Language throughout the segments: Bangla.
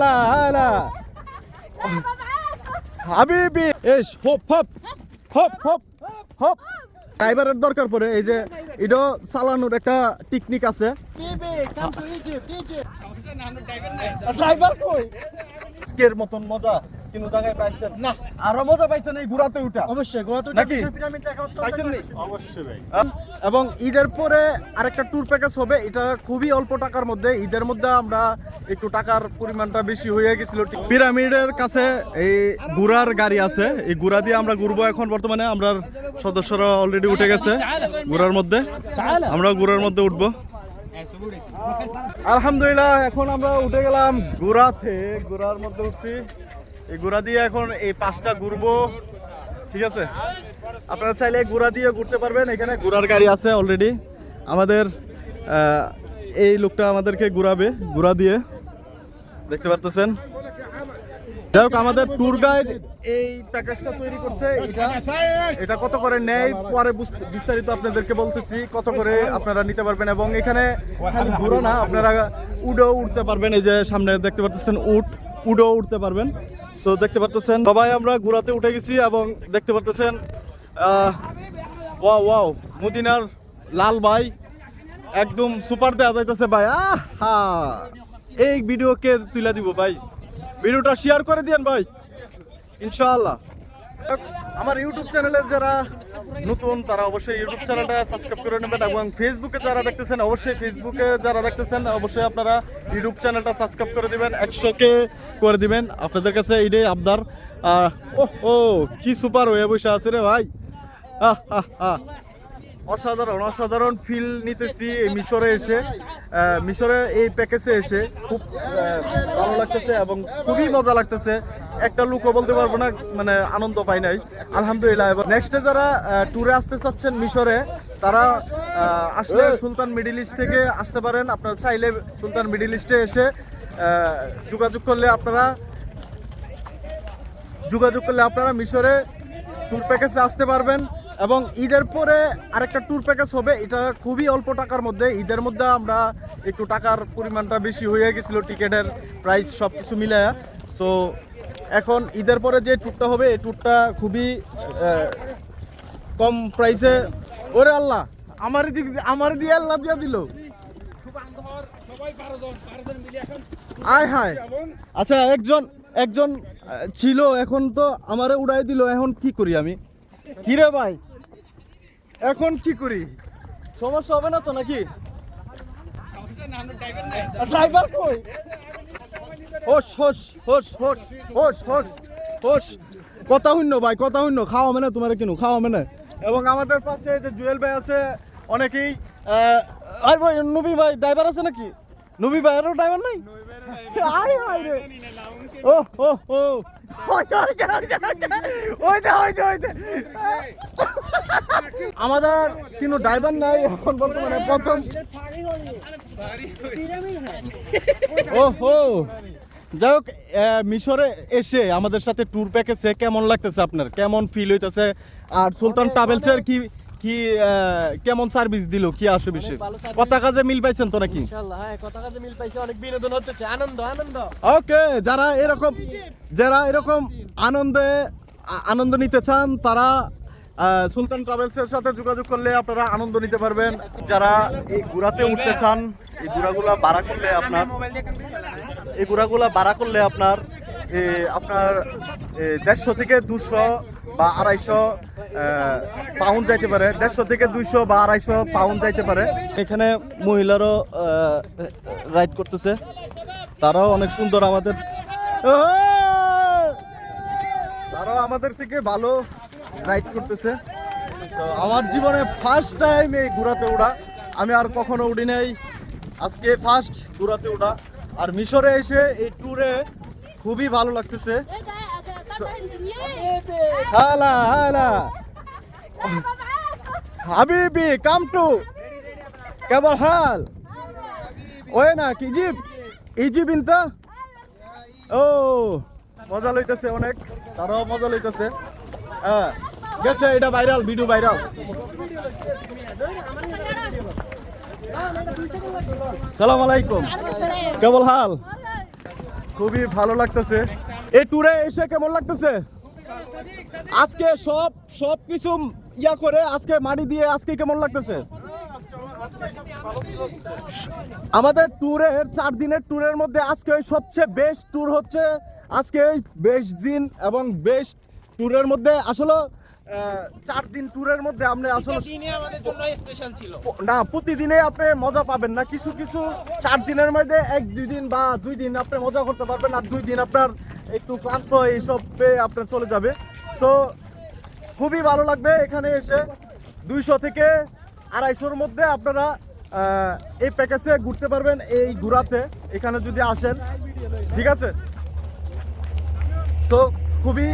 هلا هلا হাবিবি এস hop hop hop hop hop ড্রাইভারের দরকার পড়ে এই যে এটা চালানোর একটা টেকনিক আছে ড্রাইভার কই আজকের মতন মজা কিন্তু জায়গায় পাইছেন। না। আরও মজা পাইছেন এই ঘোরাতে উঠা। অবশ্যই তো নাকি? পাইছেন নি? অবশ্যই ভাই। এবং ঈদের পরে আরেকটা ট্যুর প্যাকেজ হবে। এটা খুবই অল্প টাকার মধ্যে। ঈদের মধ্যে আমরা একটু টাকার পরিমাণটা বেশি হয়ে গেছিল। পিরামিডের কাছে এই ঘোড়ার গাড়ি আছে। এই ঘোড়া দিয়ে আমরা ঘুরবো এখন বর্তমানে। আমরা সদস্যরা অলরেডি উঠে গেছে ঘোড়ার মধ্যে। আমরা ঘোড়ার মধ্যে উঠবো। আলহামদুলিল্লাহ এখন আমরা উঠে গেলাম ঘোড়াতে ঘোড়ার মধ্যে উঠছি। এই ঘোড়া দিয়ে এখন এই পাঁচটা ঘুরবো। ঠিক আছে? আপনারা চাইলে ঘোড়া দিয়ে ঘুরতে পারবেন। এখানে ঘোড়ার গাড়ি আছে অলরেডি আমাদের এই লোকটা আমাদেরকে ঘুরাবে ঘোড়া দিয়ে। দেখতে পারতেছেন? যাই হোক, আমাদের ট্যুর গাইড এই প্যাকেজটা তৈরি করছে। এটা কত করে নেয়, পরে বিস্তারিত আপনাদেরকে বলতেছি কত করে আপনারা নিতে পারবেন। এবং এখানে ঘুরো না, আপনারা উডো উঠতে পারবেন। এই যে সামনে দেখতে পারতেছেন উট। উডো উঠতে পারবেন। সো দেখতে পারতেছেন, সবাই আমরা ঘোরাতে উঠে গেছি এবং দেখতে পারতেছেন ওয়াও ওয়াও, মদিনার লাল ভাই একদম সুপার দেওয়া যাইতেছে ভাই হা এই ভিডিওকে তুলে দিব ভাই? ভিডিওটা শেয়ার করে দিয়েন ভাই, ইনশাআল্লাহ। আমার ইউটিউব চ্যানেলে যারা নতুন তারা অবশ্যই ইউটিউব চ্যানেলটা সাবস্ক্রাইব করে নেবেন এবং ফেসবুকে যারা দেখতেছেন অবশ্যই ফেসবুকে যারা দেখতেছেন অবশ্যই আপনারা ইউটিউব চ্যানেলটা সাবস্ক্রাইব করে দিবেন একশোকে করে দিবেন। আপনাদের কাছে এটাই আবদার। ও ও কি সুপার হয়ে বসে আছে রে ভাই। আহ, আহ, আহ। অসাধারণ অসাধারণ ফিল নিতেছি এই মিশরে এসে। মিশরে এই প্যাকেজে এসে খুব ভালো লাগতেছে এবং খুবই মজা লাগতেছে। একটা লুকও বলতে পারব না মানে আনন্দ পাই নাই। আলহামদুলিল্লাহ এবং নেক্সটে যারা ট্যুরে আসতে চাচ্ছেন মিশরে, তারা আসলে সুলতান মিডিল ইস্ট থেকে আসতে পারেন। আপনারা চাইলে সুলতান মিডিল ইস্টে এসে যোগাযোগ করলে আপনারা, যোগাযোগ করলে আপনারা মিশরে ট্যুর প্যাকেজে আসতে পারবেন। এবং ঈদের পরে আরেকটা ট্যুর প্যাকেজ হবে। এটা খুবই অল্প টাকার মধ্যে। ঈদের মধ্যে আমরা একটু টাকার পরিমাণটা বেশি হয়ে গেছিল, টিকেটের প্রাইস সব কিছু মিলে সো এখন ঈদের পরে যে ট্যুরটা হবে, এই ট্যুরটা খুবই কম প্রাইসে ওরে আল্লাহ, আমার দিক আমার দিয়ে আল্লাহ দিয়ে দিল। আয় হায়। আচ্ছা একজন একজন ছিল, এখন তো আমারে উড়াই দিল। এখন কি করি আমি? কি রে ভাই? এখন কি করি? সমস্যা হবে না তো নাকি? ড্রাইভার কই? হোস হোস হোস হোস হোস হোস হোস। কথা হইন্য ভাই কথা হইন্য খাওয়া মানে তোমার কিনু খাওয়া মানে এবং আমাদের পাশে যে জুয়েল ভাই আছে অনেকেই আর ভাই নবী ভাই ড্রাইভার আছে নাকি? নবী ভাইয়েরও ড্রাইভার নাই? আয় হায় রে ও ও ও। আমাদের কোনো ড্রাইভার নাই এখন বর্তমানে প্রথম। ও হো যাই হোক মিশরে এসে আমাদের সাথে ট্যুর প্যাকেজে কেমন লাগতেছে আপনার? কেমন ফিল হইতেছে? আর সুলতান ট্রাভেলসের কি কি কেমন সার্ভিস দিল? কি আসে service। কথা কাজে মিল পাইছেন তো নাকি? হ্যাঁ ওকে যারা এরকম যারা এরকম আনন্দে আনন্দ নিতে চান তারা সুলতান ট্রাভেলসের সাথে যোগাযোগ করলে আপনারা আনন্দ নিতে পারবেন। যারা এই ঘোড়াতে উঠতে চান এই ঘোড়াগুলা ভাড়া করলে আপনার এই ঘোড়াগুলা ভাড়া করলে আপনার আপনার দেড়শো থেকে দুশো বা আড়াইশো পাউন্ড যাইতে পারে। দেড়শো থেকে দুইশো বা আড়াইশো পাউন্ড যাইতে পারে। এখানে মহিলারও রাইড করতেছে। তারাও অনেক সুন্দর আমাদের। তারাও আমাদের থেকে ভালো রাইড করতেছে। আমার জীবনে ফার্স্ট টাইম এই ঘোরাতে ওঠা। আমি আর কখনো উঠি নাই। আজকে ফার্স্ট ঘোরাতে ওঠা। আর মিশরে এসে এই ট্যুরে খুবই ভালো লাগতেছে। হালা হালা। হাবিবি কাম টু কেবল হাল। ওয়ে না কি ইজিপ ইজিপ ইনতা? ও মজা লইতেছে অনেক। তারাও মজা লইতেছে। হ্যাঁ গেছে এটা ভাইরাল ভিডিও ভাইরাল সালাম আলাইকুম। কেবল হাল। খুবই ভালো লাগতেছে। এই ট্যুরে এসে কেমন লাগতেছে? আজকে সব সব কিছু ইয়া করে আজকে মাটি দিয়ে আজকে কেমন লাগতেছে? আমাদের ট্যুরের চার দিনের ট্যুরের মধ্যে আজকে সবচেয়ে বেস্ট ট্যুর হচ্ছে আজকে বেস্ট দিন এবং বেস্ট ট্যুরের মধ্যে আসলে চার দিন ট্যুরের মধ্যে আমরা আসলে না প্রতিদিনে আপনি মজা পাবেন না। কিছু কিছু চার দিনের মধ্যে এক দুই দিন বা দুই দিন আপনি মজা করতে পারবেন আর দুই দিন আপনার একটু ক্লান্ত এইসব পেয়ে আপনার চলে যাবে। সো খুবই ভালো লাগবে এখানে এসে। দুইশো থেকে আড়াইশোর মধ্যে আপনারা এই প্যাকেজে ঘুরতে পারবেন এই ঘোরাতে। এখানে যদি আসেন ঠিক আছে? সো খুবই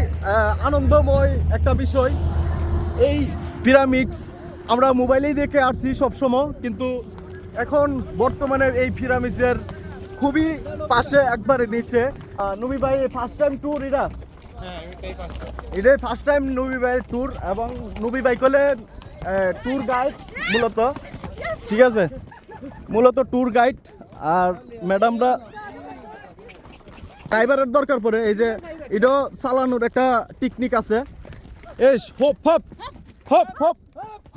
আনন্দময় একটা বিষয়। এই পিরামিডস আমরা মোবাইলেই দেখে আসছি সবসময় কিন্তু এখন বর্তমানের এই পিরামিডসের খুবই পাশে একবারে নিচে। নবী ভাই ফার্স্ট টাইম ট্যুর এটা? হ্যাঁ এটাই ফার্স্ট টাইম নবী ভাইয়ের ট্যুর এবং নবী ভাই কলে ট্যুর গাইড মূলত। ঠিক আছে? মূলত ট্যুর গাইড আর ম্যাডামরা ড্রাইভারের দরকার পড়ে এই যে এটাও চালানোর একটা টেকনিক আছে। S, hop hop hop hop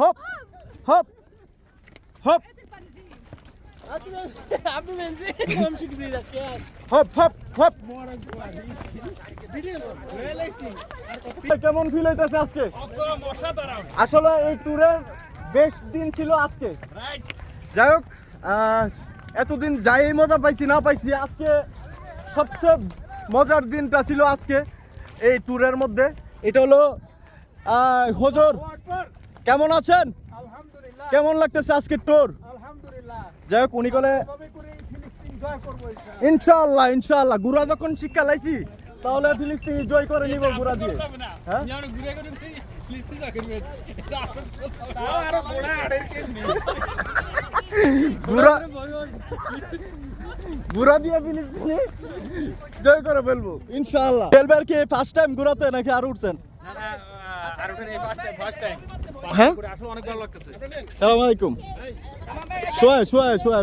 hop hop hop. কেমন ফিল হইতেছে আজকে? আসলে এই ট্যুরে বেশ দিন ছিল আজকে। যাই হোক এতদিন যাই মজা পাইছি, না পাইছি, আজকে সবচেয়ে মজার দিনটা ছিল আজকে এই ট্যুরের মধ্যে। এটা হলো আহ, হজর কেমন আছেন? কেমন লাগতেছে আজকে ট্যুর? যাই হোক উনি কলে ইনশাল্লাহ ইনশাল্লাহ গুড়া যখন শিক্ষা লাইছি তাহলে ফিলিস্তিন জয় করে নিব গুড়া দিয়ে। হ্যাঁ? গুড়া গুড়া দিয়ে ফিলিস্তিনি জয় করে ফেলব। ইনশাআল্লাহ। ফেলবার কি ফার্স্ট টাইম গুড়াতে নাকি আর উঠছেন? হ্যাঁ? সালাম আলাইকুম।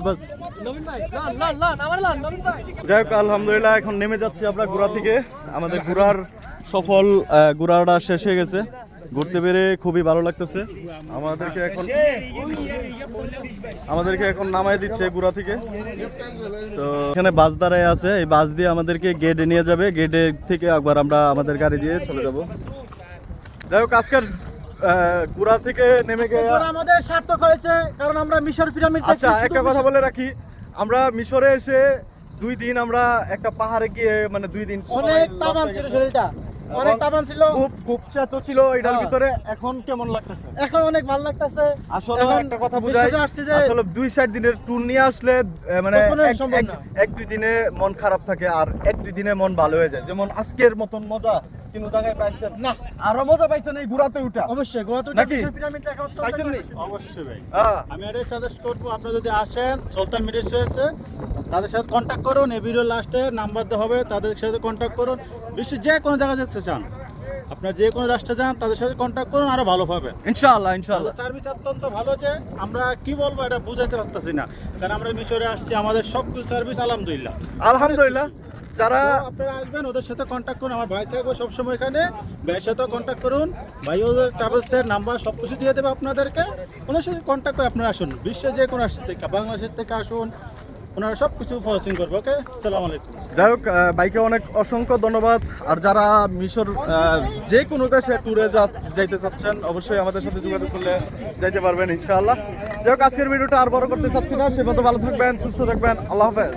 বাস। যাই হোক আলহামদুলিল্লাহ এখন নেমে যাচ্ছি আমরা ঘোরা থেকে। আমাদের ঘোরার সফল ঘোরাটা শেষ হয়ে গেছে। ঘুরতে পেরে খুবই ভালো লাগতেছে। আমাদেরকে এখন আমাদেরকে এখন নামায় দিচ্ছে গুড়া থেকে। তো এখানে বাস দাঁড়ায় আছে। এই বাস দিয়ে আমাদেরকে গেটে নিয়ে যাবে। গেটে থেকে একবার আমরা আমাদের গাড়ি দিয়ে চলে যাব। যাই হোক আজকের ঘোরা থেকে নেমে গিয়ে আমাদের সার্থক হয়েছে কারণ আমরা মিশর পিরামিড আচ্ছা একটা কথা বলে রাখি। আমরা মিশরে এসে দুই দিন আমরা একটা পাহাড়ে গিয়ে মানে দুই দিন অনেক তাবান ছিল শরীরটা। অনেক তাবান ছিল। খুব খুব চেত ছিল এটার হ্যাঁ। ভিতরে। এখন কেমন লাগতেছে? এখন অনেক ভালো লাগতেছে। আসলে এখন একটা কথা বুঝাই আসলে দুই সাইড দিনের ট্যুর নিয়ে আসলে মানে এক- দুই দিনে মন খারাপ থাকে আর এক দুই দিনে মন ভালো হয়ে যায়। যেমন আজকের মতন মজা কিন্তু জায়গায় পাইছেন? না। আরও মজা পাইছেন এই ঘোরাতে উঠা? অবশ্যই গোয়া তো নাকি? মিশর পিরামিড দেখা পাইছেন নি? অবশ্যই ভাই। হ্যাঁ। আমি এটাই সাজেস্ট করব আপনারা যদি আসেন সুলতান মিডিয়া হয়েছে তাদের সাথে কন্ট্যাক্ট করুন এই ভিডিও লাস্টে নাম্বার দেওয়া হবে তাদের সাথে কন্ট্যাক্ট করুন। বিশ্বের যে কোনো জায়গায় যেতে চান আপনারা যে কোনো রাষ্ট্রে যান তাদের সাথে কন্ট্যাক্ট করুন আরও ভালো পাবেন। ইনশাআল্লাহ ইনশাআল্লাহ। সার্ভিস অত্যন্ত ভালো যে আমরা কি বলব এটা বুঝাইতে পারতেছি না। কারণ আমরা মিশরে আসছি আমাদের সব কিছু সার্ভিস আলহামদুলিল্লাহ। আলহামদুলিল্লাহ যারা আপনারা আসবেন ওদের সাথে কন্ট্যাক্ট করুন আমার ভাই থাকবে সবসময় এখানে। ভাইয়ের সাথেও কন্ট্যাক্ট করুন। ভাই ওদের ট্রাভেলসের নাম্বার সব কিছু দিয়ে দেবে আপনাদেরকে। ওনার সাথে কন্ট্যাক্ট করে আপনারা আসুন। বিশ্বের যে কোনো রাষ্ট্র থেকে বাংলাদেশের থেকে আসুন ওনারা সব কিছু প্রসেসিং করবে, ওকে? আসসালামু আলাইকুম। যাই হোক বাইকে অনেক অসংখ্য ধন্যবাদ। আর যারা মিশর যে কোনো দেশে ট্যুরে যাইতে চাচ্ছেন, অবশ্যই আমাদের সাথে যোগাযোগ করলে যাইতে পারবেন, ইনশাআল্লাহ। যাই হোক, আজকের ভিডিওটা আর বড় করতে চাচ্ছি না। সে মতো ভালো থাকবেন, সুস্থ থাকবেন। আল্লাহ হাফেজ।